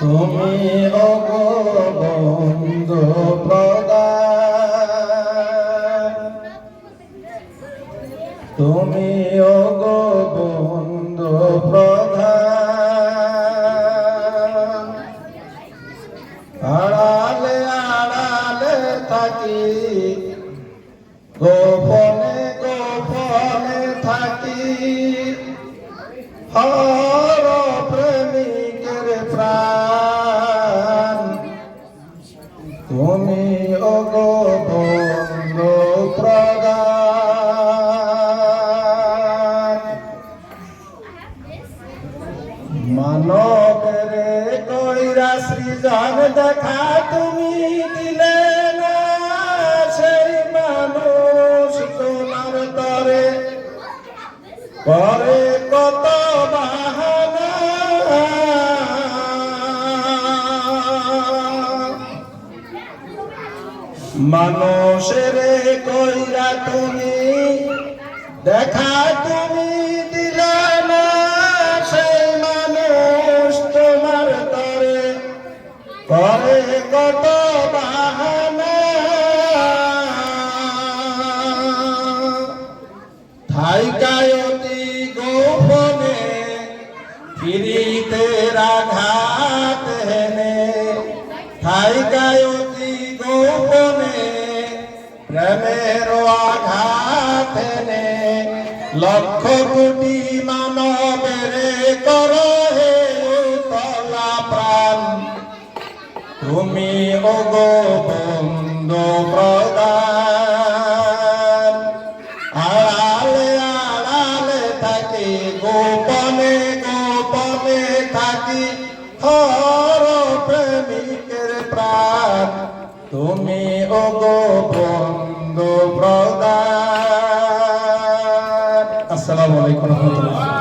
তুমি বন্ধু তুমি অগো বন্ধু আড়ালে আড়ালে থাকি গোপনে গোপনে থাকি। প্রেমিকের প্রাণ। তুমি সৃজন দেখা তুমি দিলে না সেই মানুষ তোমার তরে। করে কত মানুষের কইরা তুমি, দেখা তুমি দিলে না, সেই মানুষ তোমার তরে। করে কত বাহানা। থাইকায়তি গোপনে ফিরিতে হেনে থাইকায়তি গোপনে, প্রেমের আঘাত লক্ষ কোটি মানবের কর হে তলা প্রাণ। তুমি ওগো প্রদান। আড়ালে আড়ালে থাকি, গোপনে গোপনে থাকি, হর তুমি ওগো বন্ধু প্রদান। আসসালামু আলাইকুম রহমতুল্লাহ।